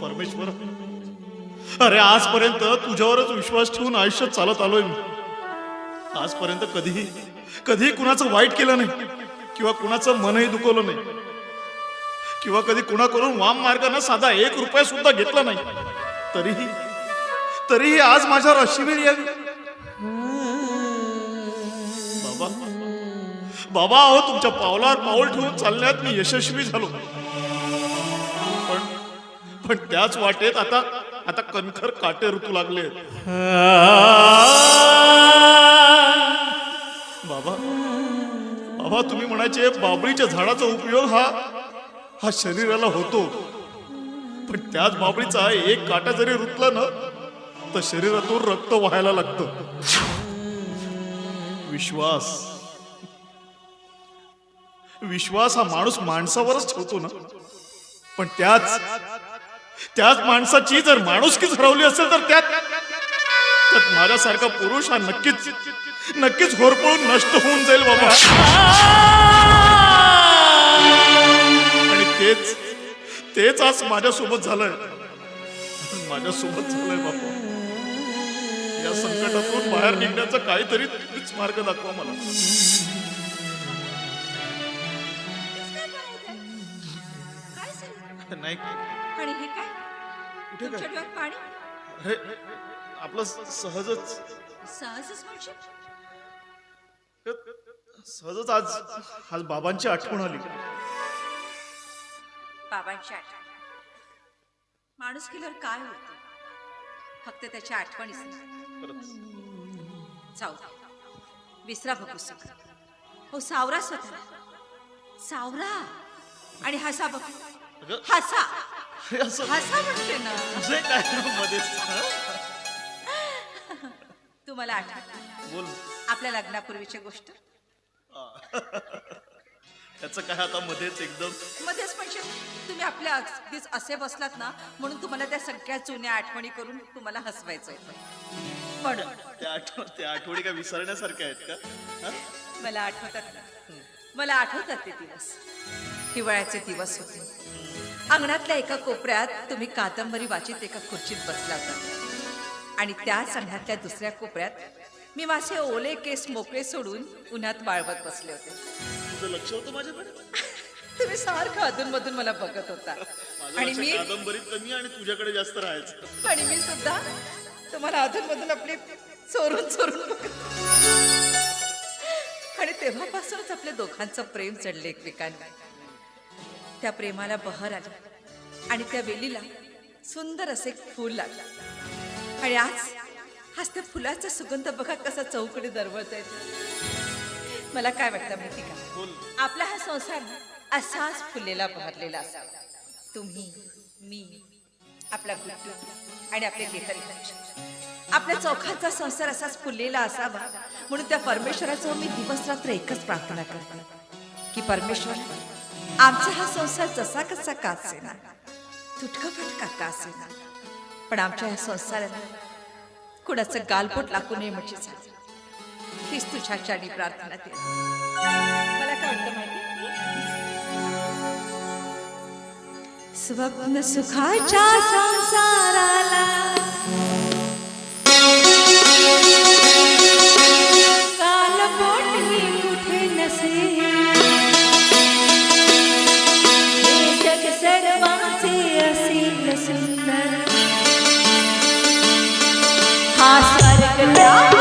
परमेश्वर. अरे आजपर्यंत तुझ्यावरच विश्वास ठेवून आयुष्यात चालत आलोय मी. आजपर्यंत कधीही कधीही कुणाचं वाईट केलं नाही किंवा कुणाचं मनही दुखवलं नाही किंवा कधी कुणाकडून वाम मार्गाने साधा एक रुपया सुद्धा घेतला नाही तरीही तरीही आज माझ्यावर अशी वेळ यावी बाबा बाबा अहो तुमच्या पावलावर पाऊल ठेवून चालण्यात मी यशस्वी झालो. पण त्याच वाटेत आता आता कणखर काटे ऋतू लागले. बाबा बाबा तुम्ही म्हणायचे बाबळीच्या झाडाचा उपयोग हा हा शरीराला होतो. पण त्याच बाबळीचा एक काटा जरी रुतला ना तर शरीरातून रक्त व्हायला लागतं. विश्वास. विश्वास हा माणूस माणसावरच ठेवतो ना. पण त्याच त्याच माणसाची जर माणुसकीच हरवली असेल तर त्यात त्यात माझ्यासारखा पुरुष हा नक्कीच नक्कीच होरपळून नष्ट होऊन जाईल बाबा. आणि तेच तेच आज माझ्यासोबत झालंय. माझ्यासोबत झालंय बाबा. या संकटातून बाहेर निघण्याचा काहीतरी तुम्हीच मार्ग दाखवा मला? नाही. आणि हे काय? कुठे तुमच्या काय डोळ्यात पाणी? आपलं सहजच. सहजच म्हणशील सहजच आज आज बाबांची आठवण आली. बाबांची आठवण. माणूस केल्यावर काय होतं? फक्त त्याच्या आठवणीच नाही खरंच. जाऊ. विसरा बघू सगळं हो सावरा स्वतः. सावरा. आणि हसा बघ. अगं, हसा. असं हसा म्हणते ना तुझे काय मध्येच हं? तुम्हाला आठवत बोल. आपल्या लग्नापूर्वीची गोष्ट? त्याचं काय आता मध्येच एकदम. मध्येच म्हणजे तुम्ही आपल्या अगदीच असे बसलात ना म्हणून तुम्हाला त्या सगळ्या जुन्या आठवणी करून तुम्हाला हसवायचं होतं म्हणून. त्या आठवण त्या आठवणी काय विसरण्यासारख्या आहेत का? हं? मला आठवतात ना. मला आठवतात ते दिवस. हिवाळ्याचे दिवस होते. अंगणातल्या एका कोपऱ्यात तुम्ही कादंबरी वाचित एका खुर्चीत बसला होता. आणि त्याच अंगणातल्या दुसऱ्या कोपऱ्यात मी माझे ओले केस मोकळे सोडून उन्हात वाळवत बसले होते. तुझं लक्ष होतं माझ्याकडे? तुम्ही सारखं अधूनमधून मला बघत होता. आणि मी कादंबरीत कमी आणि तुझ्याकडे जास्त राहायचं. आणि मी सुद्धा तुम्हाला अधूनमधून आपली चोरून चोरून बघत आणि तेव्हापासूनच आपल्या दोघांचं प्रेम चढले एकमेकांना त्या प्रेमाला बहर आली. आणि त्या वेलीला सुंदर असे फूल लागलं. आणि आज आज त्या फुलाचा सुगंध बघा कसा चौकडे दरवळत येतो मला काय वाटतं माहिती का? आपला हा संसार असाच फुललेला बहरलेला असावा. तुम्ही मी आपला गुड्डू आणि आपले केतन. आपल्या चौखांचा संसार असाच फुललेला असावा. म्हणून त्या परमेश्वराचं मी दिवस रात्र एकच प्रार्थना करते. की परमेश्वर आमचा हा संसार जसा कसा का असेना? तुटका फटका का असेना? पण आमच्या या संसारात कुणाचं गालपोट लागू नये म्हणजे झालं हीच तुझ्या चरणी प्रार्थना केली मला काय वाटतं माहिती? स्वप्न सुखाच्या संसाराला. कालपोट मी कुठे नसे हा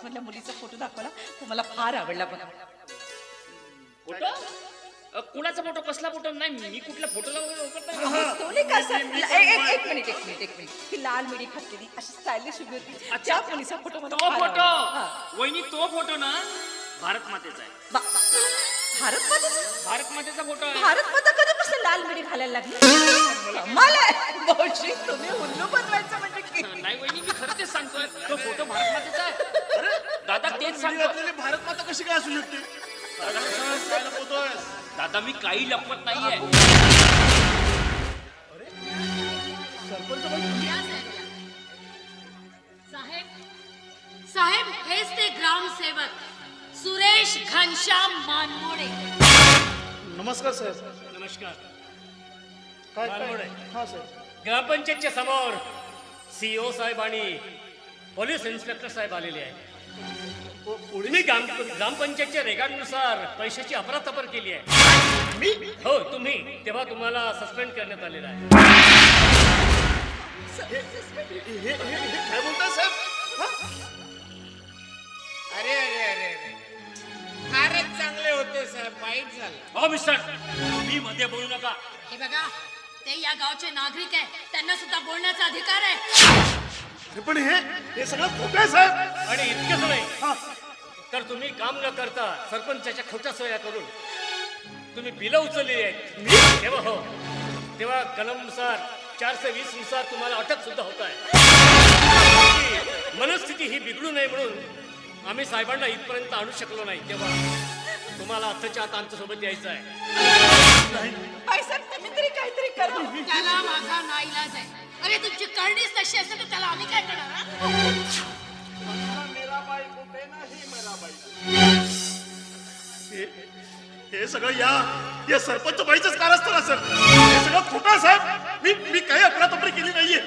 कॉलेजमधल्या मुलीचा फोटो दाखवला तो मला फार आवडला बघा. फोटो? अ, कुणाचा फोटो? कसला फोटो? नाही मी कुठल्या फोटोला वगैरे ओळखत नाही. अहो, तो नाही का असं- ए- ए- एक मिनिट एक मिनिट एक मिनिट. ती लाल मिडी घातलेली अशी स्टायलिश उभी होती. अच्छा, त्या मुलीचा फोटो मला तो फार फोटो! आवडला. हा. वहिनी तो फोटो ना भारत मातेचा आहे. बा- भारत माताचा? भारत मातेचा फोटो आहे. भारत माता कधीपासून लाल मिडी घालायला लागली? कमाल आहे भाऊजी तुम्ही उल्लू बनवायचं म्हणजे किती नाही वहिनी मी खरं तेच सांगतोय. तो फोटो भारत मातेचा आहे. तेच सांगतो घातलेली भारत माता कशी काय असू शकते? दादा काय मी काही लपवत नाहीये. सरपंच बाई, तुम्ही- या साहेबला. साहेब साहेब हेच ते ग्रामसेवक सुरेश घनश्याम मानमोडे. नमस्कार साहेब. नमस्कार. काय. हा साहेब. ग्रामपंचायतच्या समोर सीओ साहेब आणि पोलीस इन्स्पेक्टर साहेब आलेले आहेत. पोलीस तुम्ही ग्राम ग्रामपंचायतच्या रेगानुसार पैशाची अफरातफर केली आहे. मी? हो तुम्ही. तेव्हा तुम्हाला सस्पेंड करण्यात आलेला आहे. हे हे- हे- हे काय बोलताय साहेब? हा? अरे अरे अरे अरे. फारच चांगले होते साहेब. वाईट झालं. हो मिस्टर मी मध्ये बोलू नका. हे बघा ते या गावचे नागरिक आहे. त्यांना सुद्धा बोलण्याचा अधिकार आहे. हे पण हे हे सगळं खोटं आहे साहेब. आणि इतकंच नाही. हा. तर तुम्ही काम न करता सरपंचाच्या खोट्या सोया करून तुम्ही बिलं उचलली आहेत. तेव्हा हो तेव्हा कलमनुसार चारशे वीसनुसार तुम्हाला अटक सुद्धा होत आहे. मनस्थिती ही बिघडू नये म्हणून आम्ही साहेबांना इथपर्यंत आणू शकलो नाही. तेव्हा तुम्हाला आत्ताच्या आता आमच्यासोबत यायचं आहे. तुम्ही तरी काहीतरी करा. त्याला माझा नाईलाज आहे. अरे तुमची करणीच तशी असेल तर त्याला आम्ही काय करणार हा? हे हे सगळं या या सरपंच बाईचंच कारस्थान असेल हे सगळं खोटं आहे साहेब. मी मी काही अफरातफरी केली नाहीये.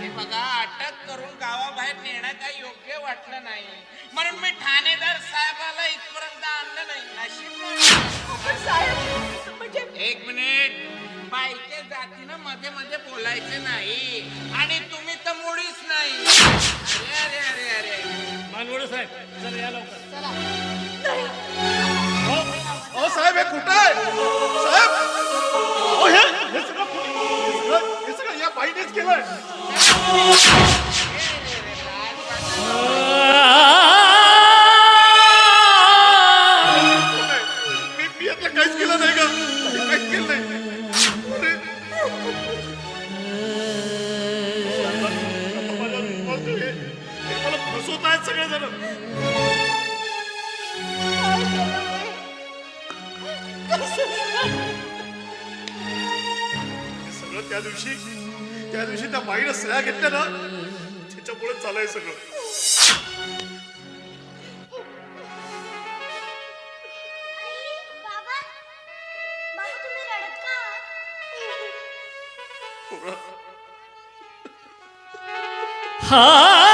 हे बघा अटक करून गावाबाहेर नेणं काही योग्य वाटलं नाही. म्हणून मी ठाणेदार साहेबाला इथपर्यंत आणलं नाही. नशीब. पण साहेब म्हणजे एक मिनिट. बाईच्या जातीनं मध्ये मध्ये बोलायचं नाही. आणि तुम्ही तर मुळीच नाही. अरे अरे अरे अरे. मानवड साहेब चला या लवकर. अहो साहेब हे खोटं आहे? साहेब अहो हे हे सगळं खोटं- हे सगळं- हे सगळं या बाईनेच केलंय. खोटं आहे. मी मी यातलं काहीच केलं नाही का काहीच केलं नाही. सगळेजण. हे सगळं त्या दिवशी त्या दिवशी त्या बाईनं सह्या घेतल्या ना त्याच्यामुळे चाललंय सगळं. हा